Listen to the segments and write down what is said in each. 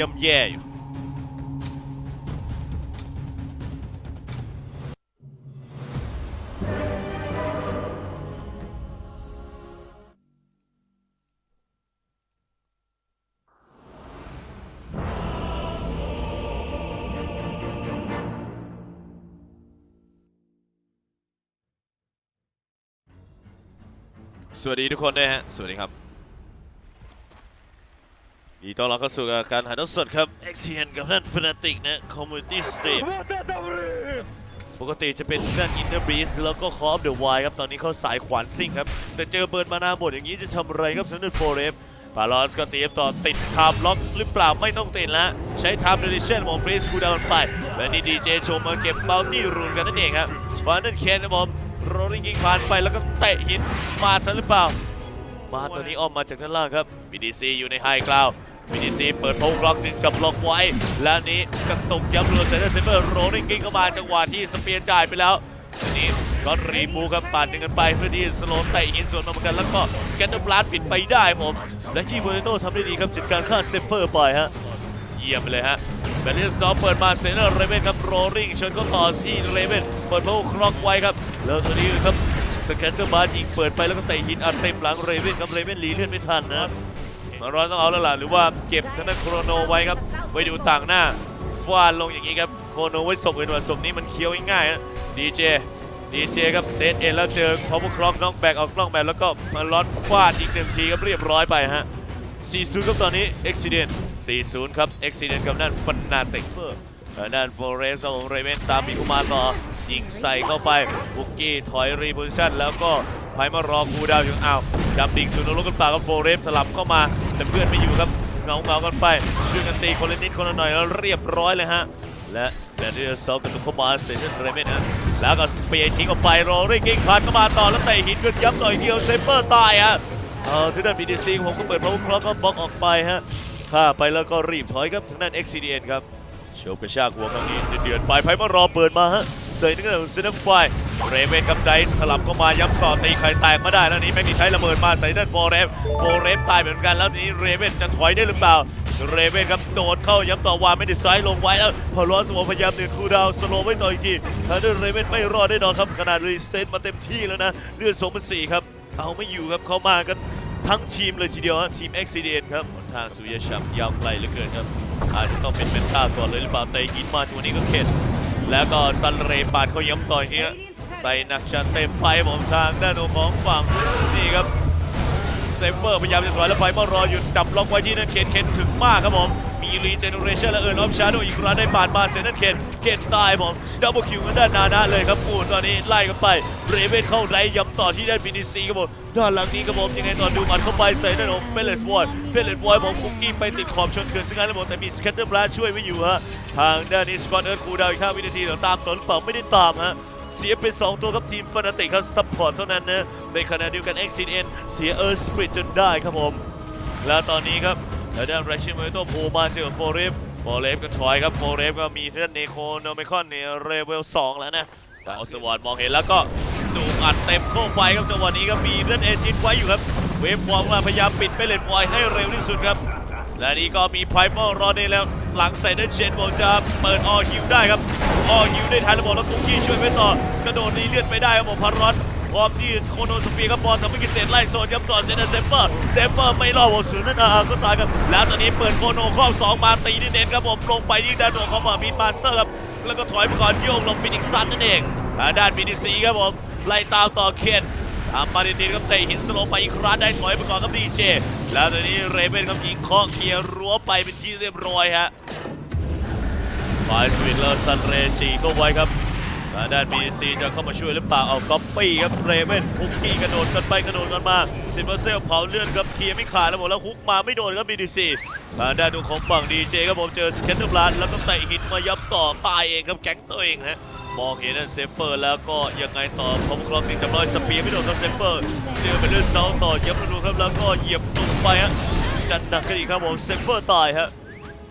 ย่ำแย่อยู่สวัสดีทุกคนด้วยฮะ สวัสดีครับ ดีต้อนรับเข้าสู่การถ่ายทอดสดครับ XCN กับท่าน Fnatic นะ Community Stream ปกติจะเป็นด้าน Inner Beast แล้วก็ Call of the Wild ครับ ตอนนี้เขาสายขวานซิ่งครับ แต่เจอเบิร์นมานาบทอย่างนี้จะทำอะไรครับสำหรับโฟเรฟปาลอสก็ตีฟต่อติดไทม์ล็อกหรือเปล่าไม่ต้องติดแล้วใช้ไทม์เดลิเชนมองฟรีสคูดาวน์ไป และนี่ดีเจโชว์มาเก็บเบลตี้รูนกันนั่นเองครับฟานนั่นเคนนะผมโรลลิงยิงผ่านไปแล้วก็เตะหินมาทันหรือเปล่า มาตัวนี้ออกมาจากด้านล่างครับ BDC อยู่ในไฮกราว BDC เปิดโพงล็อกหนึ่งจับล็อกไว้ และนี้กระตุกย้ำรัวเซนเตอร์เซเบอร์โรลลิงกิ้งเข้ามาจังหวะที่สเปียร์จ่ายไปแล้วทีนี้ก็รีบูครับปาดหนึ่งกันไปเพื่อที่สโลว์เตะหินส่วนออกมากันแล้วก็สแกนเดอร์บลัสปิดไปได้ผมและคีโบเนโต้ทำได้ดีครับจัดการฆ่าเซฟเฟอร์ไปฮะเยี่ยมไปเลยฮะแบลลิสซอฟเปิดมาเซนเนอร์เรเวนครับโรลลิงชนก็ต่อที่เรเวนเปิดโพงล็อกไว้ครับแล้วตัวนี้ครับสแกนเดอร์บาร์ยิงเปิดไปแล้วก็เตะหินอัดเต็มหลังเรเวนครับเรเวนหลีเลื่อนไม่ทันนะ รอนต้องเอาแล้วล่ะหรือว่าเก็บทางด้านโครโนไว้ครับไว้ดูต่างหน้าฟาดลงอย่างนี้ครับโครโนไว้ส่งอื่นว่าส่งนี้มันเคี้ยวง่ายๆดีเจดีเจครับเดนเอ็นแล้วเจอพาวเวอร์คล็อกน้องแบกออกกล้องแบบแล้วก็มาล็อตฟาดอีกหนึ่งทีครับเรียบร้อยไปฮะ 40 ครับตอนนี้ Accident 40 ครับ Accident กับนั่นฟันนาเต็กเฟอร์ด้านโฟเรสของเรเวนตามปีกุมารต่อยิงใส่เข้าไปบุกกี้ถอยรีโพซิชันแล้วก็ไพมารอคูดาวอยู่อ้าว ดับดิ่งสุดนรกกันป่ากับโฟเรสสลับเข้ามาแต่เพื่อนไม่อยู่ครับเงาเงากันไปช่วยกันตีคนละนิดคนละหน่อยแล้วเรียบร้อยเลยฮะและแบนเดอร์ซอฟกับเข้ามาเซนเรเมนนะแล้วก็สเปียร์ทิ้งออกไปโรลริ่งกิ้งผ่านเข้ามาต่อแล้วเตะหินขึ้นย้ำต่อยเดียวเซเปอร์ตายฮะเออทางด้าน BDC ผมก็เปิดพาวเวอร์คล็อกก็บล็อกออกไปฮะฆ่าไปแล้วก็รีบถอยครับทางด้าน XCDN ครับโชว์กระชากหัวครั้งนี้เดือดๆไปไพ่มารอเปิดมาฮะ เสยนึกถึงซินไฟเรเวนกับไดถลับเข้ามาย้ำต่อตีไข่แตกมาได้แล้วนี้แม็กนีไทยระเบิดมาใส่ด้านโฟเรฟโฟเรฟตายเหมือนกันแล้วนี้เรเวนจะถอยได้หรือเปล่าเรเวนครับโดนเข้าย้ำต่อวาไม่ได้ซ้ายลงไว้แล้วพอร้อนสมองพยายามหนึ่งคูดาวสโลว์ไว้ต่ออีกทีทางด้านเรเวนไม่รอดแน่นอนครับขนาดรีเซ็ตมาเต็มที่แล้วนะเลือดสองพันสี่ครับเอาไม่อยู่ครับเขามากันทั้งทีมเลยทีเดียวฮะทีม XCDN ครับทางสุริยชัมยาวไกลเหลือเกินครับอาจจะต้องเป็นเมนต้าก่อนเลยหรือเปล่าเตะกินมาจังหวนี้ก็เข็ด แล้วก็ซันเรย์ปาดเขาย้ำต่อยเนี้ยใส่หนักชันเต็มไฟผมทางด้านของฝั่งนี่ครับเซฟเฟอร์พยายามจะถอยแล้วไฟมารออยู่จับล็อกไว้ที่นั่นเคนเคนถึงมากครับผมมีรีเจเนอเรชันและเอิร์นออฟชาร์โดอีกครั้งได้ปาดมาเซนนั่นเคน เคนตายผมดับเบิลคิวกันด้านนานะเลยครับปูนตอนนี้ไล่กันไปเรเวนเข้าไรย้ำต่อที่ด้านบีดีซีครับผมด้านหลังนี้ครับผมยังไงตอนดูมันเข้าไปใส่ด้านของเฟลเลตวอยเฟลเลตวอยผมคุกกี้ไปติดขอบชนเขื่อนซึ่งงั้นแล้วผมแต่มีสแคตเตอร์บลัสช่วยไว้อยู่ฮะทางด้านนี้สกอตเอิร์ธคูดาวอีก5วินาทีเดี๋ยวตามต่อหรือเปล่าไม่ได้ตามฮะเสียไป 2 ตัวครับทีมฟนาติกครับซัพพอร์ตเท่านั้นนะในขณะเดียวกัน XCN เสียเอิร์ธสปริตจนได้ครับผมแล้วตอนนี้ครับแล้วด้านแรชิมเมโตโผล่มาเจอกับโฟเรฟ ฟเรฟก็ถอยครับโฟเรฟก็มีเท่นเนโคโนเมคอนเนี่ยเรเวล2แล้วนะเอาสวอตมองเห็นแล้วก็ดูอัดเต็มเข้าไปครับจังหวะนี้ก็มีเล่นเอจินไว้อยู่ครับ เวฟวอลมาพยายามปิดไปเลนวอยให้เร็วที่สุดครับ และนี่ก็มีไพรมอลรอได้แล้วหลังใส่เดนเชนบอกจะเปิดออฮิวได้ครับออฮิวได้ทันระบบแล้วคุกกี้ช่วยไว้ต่อกระโดดนีเลือดไปได้ครับผมพารอน พร้อมที่โคโนสปีกับบอลทำให้กิเศษไล่โซนย้ำต่อเซนเซฟเฟอร์เซฟเฟอร์ไม่รอดวอสูนนั่นอาก็ตายครับแล้วตอนนี้เปิดโคโนครอบสองมาตีนี่เน้นครับผมลงไปที่ด้านของของมีมาสเตอร์ครับแล้วก็ถอยไปก่อนโยกลงฟินิกซันนั่นเองด้านบีดีซีครับผมไล่ตามต่อเคนตามมาดินครับเตะหินสโลไปอีกครั้งได้ถอยไปก่อนครับดีเจแล้วตอนนี้เรเบนครับยิงเคาะเคลียร์รั้วไปเป็นที่เรียบร้อยฮะฝ่ายสวิตเลอร์ซันเรจีก็ไว้ครับ ทางด้านบีซีจะเข้ามาช่วยหรือเปล่าเอาก๊อปปี้ครับเรเบนฮุกกี้กระโดดกันไปกระโดดกันมาซินเวอร์เซลเผาเลือดครับเคลียร์ไม่ขาดแล้วหมดแล้วฮุกมาไม่โดนครับบีดีซีทางด้านดูของฝั่งดีเจครับผมเจอสเก็ตเตอร์บลัดแล้วก็เตะหินมายับต่อตายเองครับแก๊งตัวเองฮะมองเห็นนั่นเซฟเฟอร์แล้วก็ยังไงต่อพอมคลองติดจำลอยสปีดไม่โดนครับเซฟเฟอร์เจอไปเลื่อนเสาต่อเย็บประตูครับแล้วก็เหยียบลงไปฮะจัดหนักกันอีกครับผมเซฟเฟอร์ตายฮะ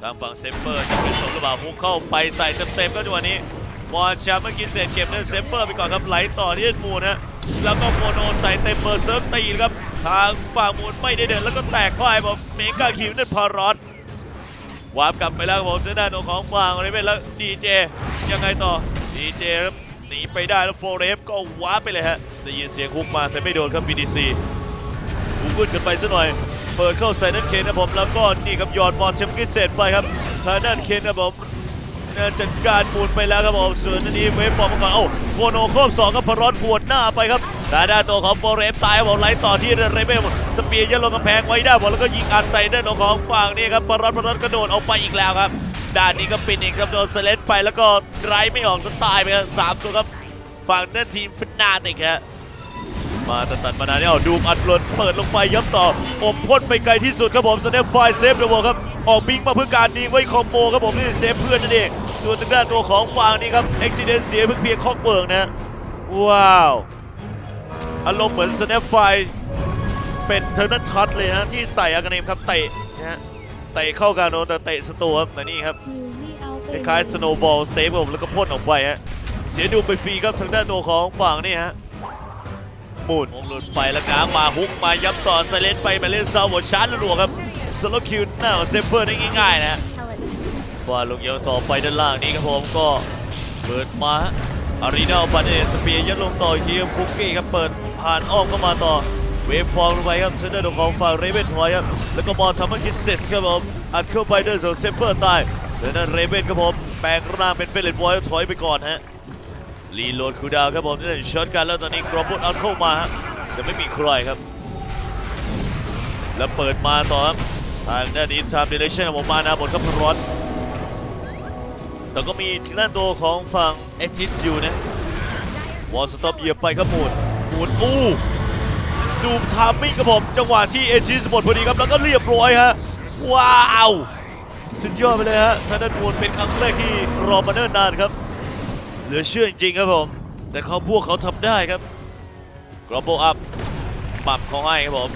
ทางฝั่งเซฟเฟอร์จะเป็นสองกระบาฮุกเข้าไปใส่เต็มๆก็จังหวะนี้ บอลแชมป์เมื่อกี้เสร็จเก็บนั่นเซฟเฟอร์ไปก่อนครับไหลต่อที่เอ็นมูนฮะแล้วก็โมโนใส่เต็มเบอร์เซิร์ฟตีครับทางฝั่งมูนไม่ได้เดินแล้วก็แตกเข้าไปผมเมกาคิวนั่นพารอสวาร์ปกลับไปแล้วครับผมทางด้านของฟางเรเบนแล้วดีเจยังไงต่อดีเจครับหนีไปได้แล้วโฟเรฟก็วาร์ปไปเลยฮะได้ยินเสียงฮุกมาแต่ไม่โดนครับ BDC หูขึ้นกันไปซะหน่อยเปิดเข้าใส่นั่นเคนนะผมแล้วก็นี่ครับหยอดบอลเชมกินเสร็จไปครับทางด้านเคนนะผม จัดการหมุนไปแล้วครับผมส่วนนี้เวฟฟอร์มก่อนเอ้าโคโนโคบสองครับพรอดปวดหน้าไปครับทาด้านตัวของโฟเรฟตายบผมไล่ต่อที่เรเบลสเปียร์ยันลงกำแพงไว้ได้ผมแล้วก็ยิงอัดใส่ด้านของฝั่งนี่ครับพรอดพรอดกระโดดออกไปอีกแล้วครับด้านนี้ก็ปินอีกครับโดนเซเลนไปแล้วก็ไรไม่ออกจนตายไปครับสามตัวครับฝั่งด้านทีมฟินาติกฮะมาตัดตัดมานานนี่เอาดูอัดลนเปิดลงไปย้ำต่ออมพ่นไปไกลที่สุดครับผมสเนปไฟเซฟเดอะวอลครับออกบิงมาเพื่อการนี้ไว้คอมโบครับผมนี่เซฟเพื่อนนั่นเอง ส่วนทางด้านตัวของฟางนี่ครับเอ็กซิเดนเสียเพิ่งเพียงคอกเบิร์กนะว้าวอารมณ์เหมือนสเนปไฟเป็นเทอร์นัทคัตเลยนะที่ใส่อากาเนมครับเตะนะฮะเตะเข้ากาโนแต่เตะสตูครับแต่นี่ครับคล้ายๆสโนว์บอลเซฟผมแล้วก็พ่นออกไปฮะเสียดูไปฟรีครับทางด้านตัวของฝั่งนี่ฮะหมุนวงหลุดไปแล้วง้างมาฮุกมาย้ำต่อไซเลนไปมาเล่นซาวหัวชาร์จรัวๆครับสโลคิวหน้าของเซฟเฟอร์ได้ง่ายๆนะฮะ ฟาดลงยาวต่อไปด้านล่างนี้ครับผมก็เปิดมาอารีนาปันเอสเปียยัดลงต่ออีกทีครับคุกกี้ครับเปิดผ่านอ้อมเข้ามาต่อเวฟฟอร์มลงไปครับทางด้านของฝั่งเรเบนถอยครับแล้วก็บอลทำให้คิดเสร็จครับผมอัดเข้าไปด้วยโซเซฟเฟอร์ตายแล้วนั่นเรเบนครับผมแปลงร่างเป็นเฟลเลตบอยถอยไปก่อนฮะรีโหลดคูดาวครับผมนี่ช็อตกันแล้วตอนนี้กรอบบุตเอาเข้ามาฮะแต่ไม่มีใครครับ แล้วเปิดมาต่อครับทางด้านนี้ทำเดเรชั่นของมานาบนครับร้อน แต่ก็มีทางด้านตัวของฝั่งเอจิสอยู่นะวอลสต็อปเหยียบไปครับหมุนหมุนอู้ดูทามมิ่งครับผมจังหวะที่เอจิสหมดพอดีครับแล้วก็เรียบร้อยฮะว้าวสุดยอดไปเลยฮะทางด้านหมุนเป็นครั้งแรกที่รอมาเนิ่นนานครับเหลือเชื่อจริงๆครับผมแต่เขาพวกเขาทำได้ครับกรอบโบอัพปรับเขาให้ครับผม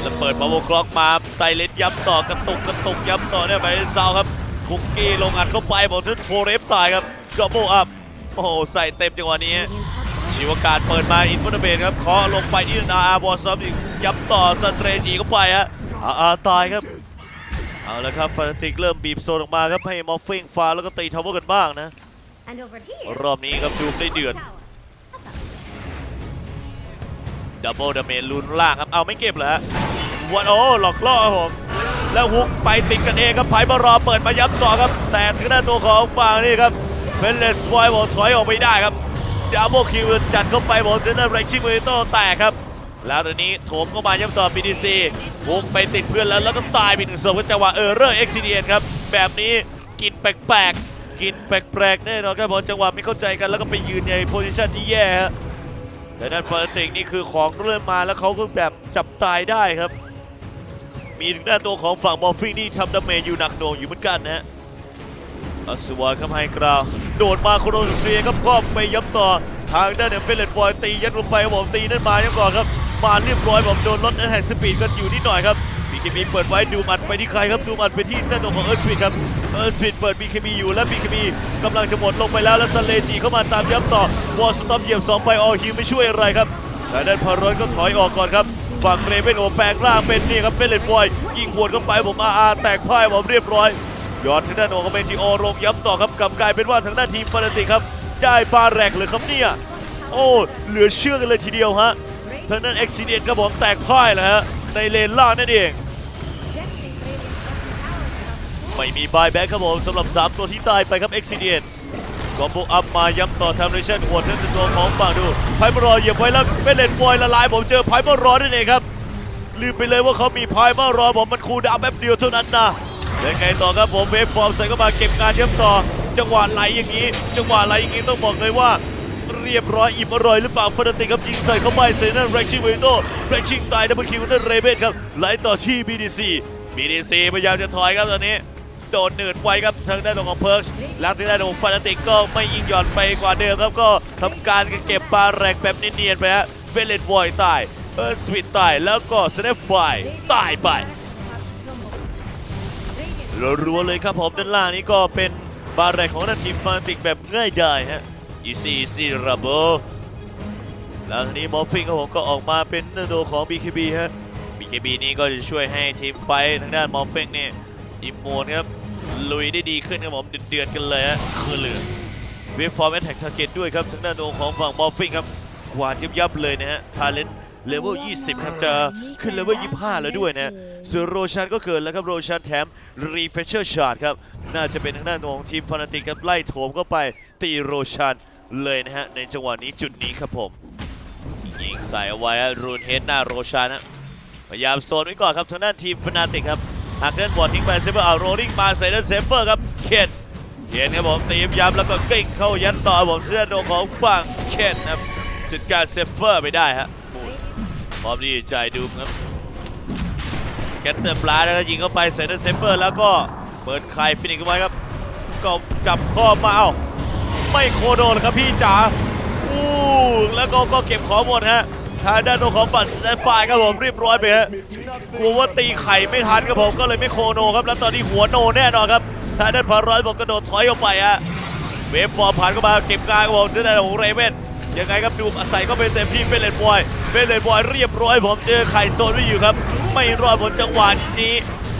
แล้วเปิดมาโบกล็อกมาใส่เลนย้ำต่อกระตุกกระตุกย้ำต่อเนี่ยไปเซาครับ คุกกี้ลงอัดเข้าไปบอกทึ่โฟเรฟตายครับกรอบโบอัพโอ้โหใส่เต็มจังหวะนี้ชีวการเปิดมาอินฟุตเบนครับเคาะลงไปที่นาอาบอลซับอีกย้ำต่อซันเตรจีเข้าไปฮะอาอาตายครับเอาละครับฟานาติกเริ่มบีบโซนออกมาครับให้มอฟฟิงฟาแล้วก็ตีทาวเวอร์กันบ้างนะ And over here, รอบนี้ครับดูได้เดือด tower. ดับเบิลดาเมจลุนล่างครับเอาไม่เก็บเหรอฮะวันโอ้หลอกล่อครับผม แล้วฮุกไปติดกันเองครับไผ่มารอเปิดมาย้ำต่อครับ แต่ถึงด้าตัวของฝั่งนี่ครับเฟนเลสไวบอลถอยออกไม่ได้ครับดับเบิลคิวจัดเข้าไปบอลถึงด้านไรชิงเวโต้แตกครับ แล้วตอนนี้โถมเข้ามาย้ำต่อ BDC ฮุกไปติดเพื่อนแล้วแล้วก็ตายไปหนึ่งศพกับจังหวะเออร์เรอร์เอ็กซิเดียนครับแบบนี้กินแปลกๆกินแปลกๆแน่นอนครับผมจังหวะไม่เข้าใจกันแล้วก็ไปยืนในโพซิชันที่แย่ฮะแต่นั่นฟาติกนี่คือของเริ่มมาแล้วเขาก็แบบจับตายได้ครับ มีถึงด้าตัวของฝั่งมอฟฟิงนี่ทำดาเมจอยู่หนักหน่วงอยู่เหมือนกันนะฮะอัสวาครับไฮกราวโดดมาโคโรเซียครับครอบไปย้ำต่อทางด้านเนี่ยเฟลเลตบอยตียัดลงไปครับผมตีนั่นมาย้ำก่อนครับมาเรียบร้อยผมโดนลดแฮสปีดกันอยู่นิดหน่อยครับบีเคบีเปิดไว้ดูมัดไปที่ใครครับดูมัดไปที่ด้าตัวของเอิร์ธสปีดครับเอิร์ธสปีดเปิดบีเคบีอยู่แล้วบีเคบีกำลังจะหมดลงไปแล้วแล้วซันเลจีเข้ามาตามย้ำต่อวอลสตอมเหยียบสองไปออฮิวไม่ช่วยอะไรครับทางด้านพารอนก็ถอยออกก่อนครับ ฝั่งเรเบนโอแปลงร่างเป็นนี่ครับเป็นเลนบอยยิงหวดเข้าไปผมอาอาแตกพ่ายผมเรียบร้อยยอดทางด้านโอเมนทีโอลงย้ำต่อครับกลับกลายเป็นว่าทางด้านทีมฟานาติกครับได้บาแรกเลยครับเนี่ยโอ้เหลือเชื่อกันเลยทีเดียวฮะทางด้านเอ็กซิเดียนครับผมแตกพ่ายแล้วฮะในเลนล่างนั่นเองไม่มีบายแบ็กครับผมสำหรับ 3 ตัวที่ตายไปครับเอ็กซิเดียน กอมโบอัพมาย้ำต่อทำเรชั่นหัวดนั่นเป็นตัวของฝั่งดู ไพ่มารอเหยียบไว้แล้วเป็นเลนบอยละลายผมเจอไพ่มารอนั่นเองครับ ลืมไปเลยว่าเขามีไพ่มารอผมมันคูดาวแป๊บเดียวเท่านั้นนะยังไงต่อครับผมเวฟฟอร์มใส่เข้ามาเก็บงานย้ำต่อ จังหวะไหลอย่างนี้ จังหวะไหลอย่างนี้ต้องบอกเลยว่าเรียบร้อยอิ่มอร่อยหรือเปล่าฟานาติกครับยิงใส่เข้าไปเซนันแร็กชิงเวโต้แร็กชิงตายดับเบิลคิวนั่นเรเบนครับไหลต่อที่ BDC BDC พยายามจะถอยครับตอนนี้ โดนหนืดไวครับทางด้านของเพิร์กแล้วทางด้านของฟานาติกก็ไม่ยิงหย่อนไปกว่าเดิมครับก็ทำการเก็บปลาแรกแบบเนียนๆไปฮะเฟลเลตวอยตายเออร์สวิตตายแล้วก็สเนฟไฟตายไปรัวๆเลยครับผมด้านล่างนี้ก็เป็นบาร์แรกของนันทีมฟานาติกแบบง่ายดายฮะอีซีซีระเบแล้วทีนี้มอฟฟิงครับผมก็ออกมาเป็นเนื้อตัวของ BKB ฮะ BKB นี่ก็จะช่วยให้ทีมไฟท์ทางด้านมอฟฟิงนี่ อิมมูนครับลุยได้ดีขึ้นครับผมเดือดๆกันเลยฮะคือเหลือเวฟฟอร์มแอตแทกทาร์เก็ตด้วยครับทางด้านตัวของฝั่งบอฟฟิงครับกวาดยับยับๆเลยนะฮะทาเลนเลเวล 20 ครับ จะขึ้นเลเวล 25 แล้วด้วยนะส่วนโรชันก็เกิดแล้วครับ โรชันแถมรีเฟชเชอร์ชาร์ดครับ น่าจะเป็นทางด้านของทีมฟานาติกครับ ไล่โถมเข้าไปตีโรชันเลยนะฮะ ในจังหวะนี้จุดนี้ครับผม ยิงใส่เอาไว้ฮะรูนเฮดหน้าโรชันนะพยายามโซนไว้ก่อนครับ ทางด้านทีมฟนาติกครับ หากเล่นบอลทิ้งไปเซฟเฟอร์เอาโรลลิ่งมาใส่ด้านเซฟเฟอร์ครับเคนเคนครับผมตีมย้ำแล้วก็กิ้งเข้ายันต่อผมเสื้อโดของฝั่งเคนนะครับสุดการเซฟเฟอร์ไปได้ฮะพร้อมที่จดูมครับแกนเตอร์ปลาแล้วก็ยิงเข้าไปใส่ด้านเซฟเฟอร์แล้วก็เปิดคลายฟินิกซ์เข้าไว้ครับก็จับข้อมาเอาไม่โคโดนครับพี่จ๋าอู้แล้วก็ก็เก็บของหมดฮะ ทางด้านตัวของฝั่งสแตนบายครับผมเรียบร้อยไปฮะกลัวว่าตีไข่ไม่ทันครับผมก็เลยไม่โคโนครับแล้วตอนนี้หัวโนแน่นอนครับทางด้านพารอยบอกกระโดดถอยออกไปฮะเวฟบอลผ่านเข้ามาเก็บกลางครับผมทางด้านของเรเวนยังไงครับดูอาศัยก็เป็นเต็มที่เป็นเลนบอยเป็นเลนบอยเรียบร้อยผมเจอไข่โซนไว้อยู่ครับ ไม่รอดบนจังหวะนี้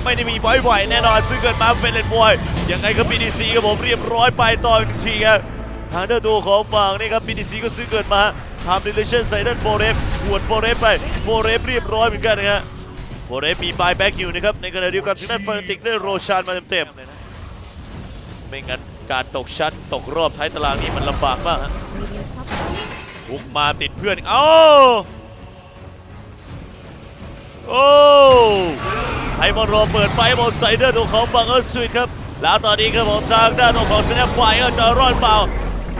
ไม่ได้มีบ่อยๆแน่นอนซึ่งเกิดมาเป็นเลนบอยยังไงครับ BDC ครับผมเรียบร้อยไปต่ออีกทีครับทางด้านตัวของฝั่งนี่ครับ BDC ก็ซื้อเกิดมา ทำดิเลชั่นใส่ด้านโฟเรฟหวดโฟเรฟไปโฟเรฟเรียบร้อยเหมือนกันนะฮะโฟเรฟมีบายแบ็กอยู่นะครับในขณะเดียวกันทางด้านฟานติกได้โรชานมาเต็มๆไม่งั้นการตกชั้นตกรอบท้ายตารางนี้มันลำบากมากฮะบุกมาติดเพื่อนเอ้าโอ้ไฮมอนโรเปิดไปบอลไซเดอร์ตัวของบังเอิร์สวิตครับแล้วตอนนี้ครับผมทางด้านตัวของสแนปไฟก็จะรอดเปล่า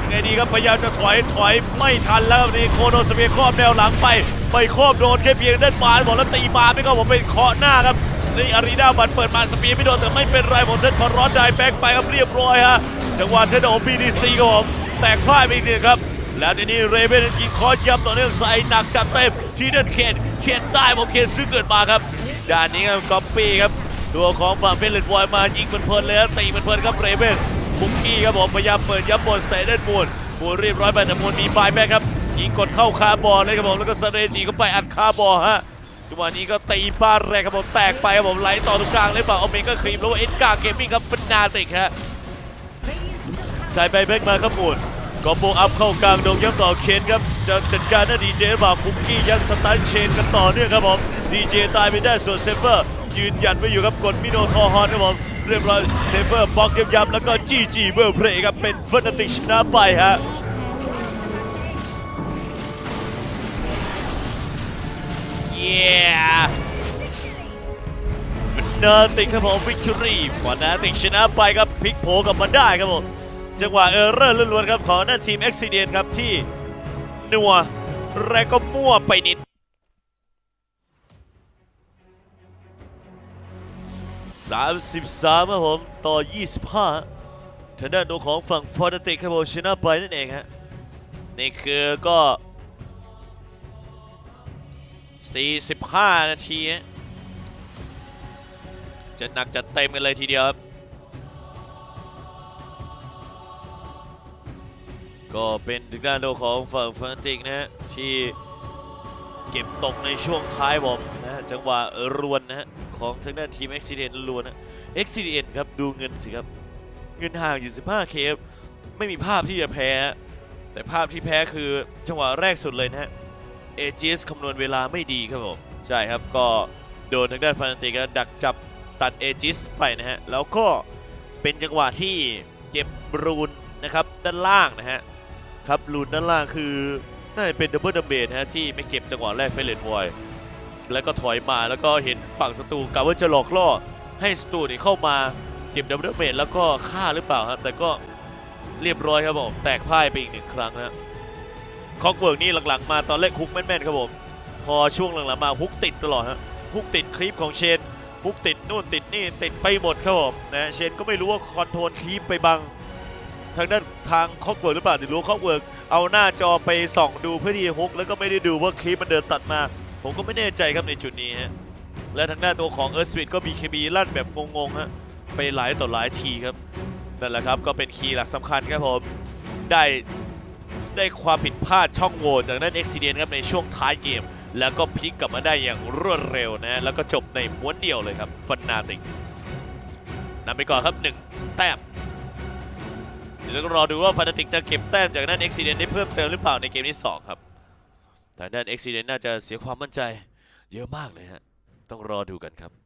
ไงดีครับพยายามจะถอยถอยไม่ทันแล้วนี่โคโนสเปียครอบแนวหลังไปไปครอบโดนแค่เพียงด้านบานบอกแล้วตีมาไม่ก็ผมเป็นเคาะหน้าครับนี่อารีนาบันเปิดมาสเปียไม่โดนแต่ไม่เป็นไรผมเซตพอร้อนได้แบกไปครับเรียบร้อยฮะจังหวะเทนโอพีดีซีครับผมแตกพ่ายไปอีกหนึ่งครับแล้วทีนี้เรเวนยิงคอย้ำต่อเนื่องใส่หนักจัดเต็มที่นั่นเคนเคนได้บอกเคนซื้อเกิดมาครับด้านนี้ครับก๊อปปี้ครับตัวของฝั่งเพลเลตบอยมายิงเพลินเลยตีเพลินครับเรเวน บุกกี้ครับผมพยายามเปิดย้ำบนใส่ด้านบนบูนเรียบร้อยไปแต่มูลมีปลายแบ็คครับยิงกดเข้าคาบอลเลยครับผมแล้วก็สเตจีเข้าไปอัดคาบอลฮะจังหวะนี้ก็ตีป้าแรกครับผมแตกไปครับผมไหลต่อตรงกลางเลยเปล่าเอาเมงก็ครีมแล้วเอ็นกาเกมมิ่งครับเป็นนาติกฮะ Radiant's middle tower. ใช้ไปแบ็กมาครับหมุนก็โบอัพเข้ากลางดงย้ำต่อเคนครับจะจัดการหน้าดีเจหรือเปล่าคุกกี้ยังสตันเชนกันต่อเนื่องครับผมดีเจตายไปได้ส่วนเซฟเฟอร์ยืนยันไว้อยู่ครับกดมิโนทอร์ฮอนครับผม เรียบร้อยเซฟเฟอร์บล็อกย้ำๆแล้วก็จีจีเบอร์เพลย์ครับเป็นฟันติกชนะไปฮะเย้เป็นนาติกครับผมวิกตอรี่ฟอนาติกชนะไปครับพลิกโผกลับมาได้ครับผมจังหวะเออร์เรอร์ล้วนๆครับของนั่นทีม x อ d เ n ครับที่นัวและก็มั่วไปนิด 33ครับผมต่อ 25ทางด้านตัวของฝั่งฟอร์ติกครับผมชนะไปนั่นเองฮะนี่คือก็ 45 นาทีจะหนักจะเต็มกันเลยทีเดียวครับก็เป็นถึงด้านโดของฝั่งฟานติกนะฮะที่เก็บตกในช่วงท้ายผมนะฮะจังหวะรวนนะฮะ ของทางด้านทีม x อ d รวนนะ x อ d ครับดูเงินสิครับ เงินห่างอยู่ 15k ครับไม่มีภาพที่จะแพ้ แต่ภาพที่แพ้คือจังหวะแรกสุดเลยนะฮะเอจิสคำนวณเวลาไม่ดีครับผม ใช่ครับก็โดนทางด้านฟานติกดักจับตัดเอจิสไปนะฮะ แล้วก็เป็นจังหวะที่เก็บรูนนะครับด้านล่างนะฮะครับลูนด้านล่างคือน่าจะเป็นดับเบิลดัมเบลนะฮะที่ไม่เก็บจังหวะแรกเฟรเลนบอย แล้วก็ถอยมาแล้วก็เห็นฝั่งศัตรูกะว่าจะหลอกล่อ ให้ศัตรูนี่เข้ามาเก็บดับเบิลดัมเบลแล้วก็ฆ่าหรือเปล่าครับ แต่ก็เรียบร้อยครับผม แตกพ่ายไปอีกหนึ่งครั้งนะคอกเวิร์กนี่หลังๆมาตอนแรกฮุกแม่นๆครับผม พอช่วงหลังๆมาฮุกติดตลอดฮะฮุกติดคลิปของเชนฮุกติดนู่นติดนี่ติดไปหมดครับผมนะเชนก็ไม่รู้ว่าคอนโทรลคลิปไปบังทางด้านทางคอกเวิร์กหรือเปล่าหรือรู้คอกเวิร์กเอาหน้าจอไปส่องดูเพื่อที่ฮุกแล้วก็ไม่ได้ดูว่าคลิปมันเดินตัดมา ผมก็ไม่แน่ใจครับในจุดนี้ฮะและทางด้านตัวของเอิร์ธสวิตก็มีเคมีลั่นแบบงงๆฮะไปหลายต่อหลายทีครับนั่นแหละครับก็เป็นคีย์หลักสำคัญครับผมได้ได้ความผิดพลาดช่องโหว่จากด้นเอ็กซิเดนครับในช่วงท้ายเกม แล้วก็พลิกกลับมาได้อย่างรวดเร็วนะแล้วก็จบในม้วนเดียวเลยครับฟันนาติกนำไปก่อนครับหนึ่งแต้มเดี๋ยวต้องรอดูว่าฟานนาติกจะเก็บแต้มจากด้นเอ็กซิเดนได้เพิ่มเติมหรือเปล่าในเกมที่สองครับ แต่ด้านเอ็กซิเดนน่าจะเสียความมั่นใจเยอะมากเลยฮะ ต้องรอดูกันครับ